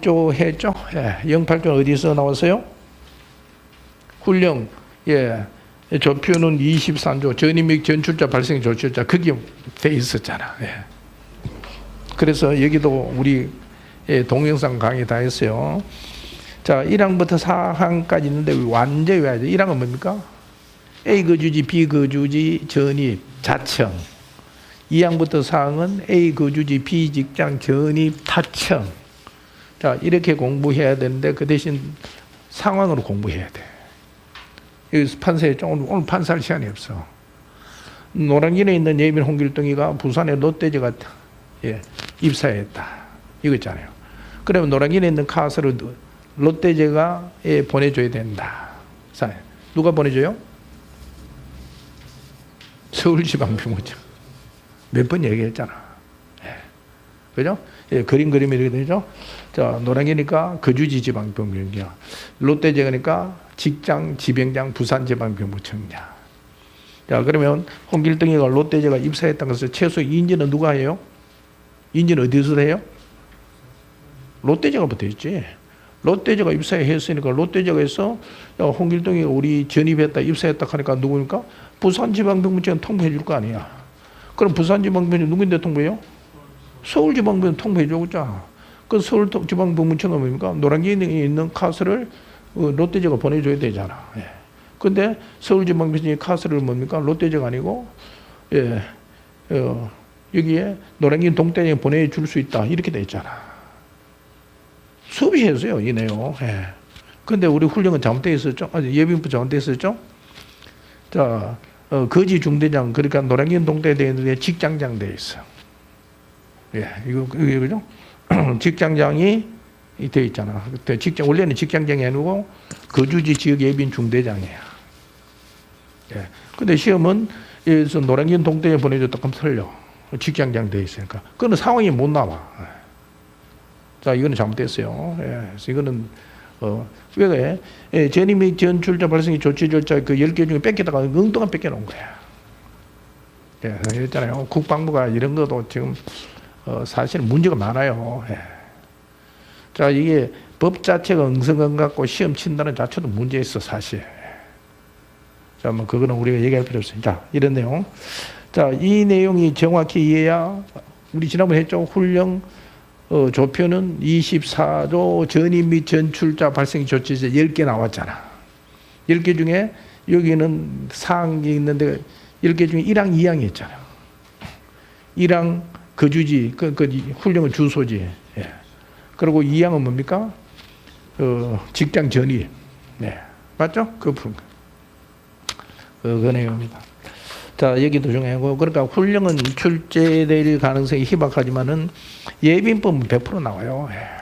조 했죠? 예, 08조 어디서 나왔어요? 훈령, 예, 조표는 23조, 전임익 전출자 발생 조출자, 그게 돼 있었잖아. 예. 그래서 여기도 우리 예, 동영상 강의 다 했어요. 자, 1항부터 4항까지 있는데 완전히 외워야 돼. 1항은 뭡니까? A 거주지, B 거주지, 전입, 자청. 2항부터 4항은 A 거주지, B 직장, 전입, 타청. 자, 이렇게 공부해야 되는데 그 대신 상황으로 공부해야 돼. 여기 판사에 오늘, 오늘 판사할 시간이 없어. 노량진에 있는 예빈 홍길동이가 부산의 롯데제가 예, 입사했다. 이거 있잖아요. 그러면 노량진에 있는 카스를 롯데제가 예, 보내줘야 된다. 자, 누가 보내줘요? 서울지방병원장. 몇 번 얘기했잖아. 예. 그죠? 예, 그림 그림이 이렇게 되죠? 자, 노량이니까 거주지 지방병원이야. 롯데제가니까 직장 지병장 부산 지방 병무청장. 자, 그러면 홍길동이가 롯데제가 입사했다는 것을 최소 인지는 누가 해요? 인지는 어디서 해요? 롯데제가 붙어 있지. 롯데제가 입사했으니까 롯데제가 해서 야, 홍길동이 우리 전입했다 입사했다 하니까 누구니까 부산지방병무청 통보해 줄 거 아니야. 그럼 부산지방병무청 누구인데 통보해요? 서울지방병 통보해 주고자. 그 서울지방병무청은 뭡니까? 노량진에 있는 카스를 어, 롯데제가 보내줘야 되잖아. 예. 근데 서울지방병이 카스를 뭡니까? 롯데제가 아니고 예, 어, 여기에 노량진 동대에 보내줄 수 있다 이렇게 돼 있잖아. 수업이 했어요 이 내용. 예. 근데 우리 훈련은 잘못되어 있었죠. 아니, 예비부 잘못되어 있었죠. 자, 어, 거지 중대장 그러니까 노량진 동대에 있는데 직장장 돼 있어. 예, 이거 이거 그죠? 직장장이 돼 있잖아. 그때 직장 원래는 직장장이 아니고 거주지 지역 예빈 중대장이야. 예. 근데 시험은 여기서 노량진 동대에 보내줬다 그럼 틀려. 직장장 돼 있으니까. 그거는 상황이 못 나와. 예. 자, 이거는 잘못됐어요. 예. 그래서 이거는 어, 왜 예, 전임이 전출자 발생이 조치 절차 그 10개 중에 뺏기다가 엉뚱한 뺏겨 놓은 거야. 예, 그랬잖아요. 국방부가 이런 것도 지금 어, 사실 문제가 많아요. 예. 자, 이게 법 자체가 엉성한 것 같고 시험 친다는 자체도 문제 있어, 사실. 자, 뭐, 그거는 우리가 얘기할 필요. 자, 이런 내용. 자, 이 내용이 정확히 이해야, 우리 지난번에 했죠. 훈령, 어, 조표는 24조 전입 및 전출자 발생 조치제 10개 나왔잖아. 10개 중에 여기는 사항이 있는데 10개 중에 1항, 2항이 있잖아. 1항 거주지, 그, 그 훈령은 주소지. 예. 그리고 2항은 뭡니까? 어, 직장 전입. 네. 맞죠? 그부 그, 그 내용입니다. 자, 여기도 중요하고, 그러니까 훈령은 출제될 가능성이 희박하지만은 예빈법은 100% 나와요. 예.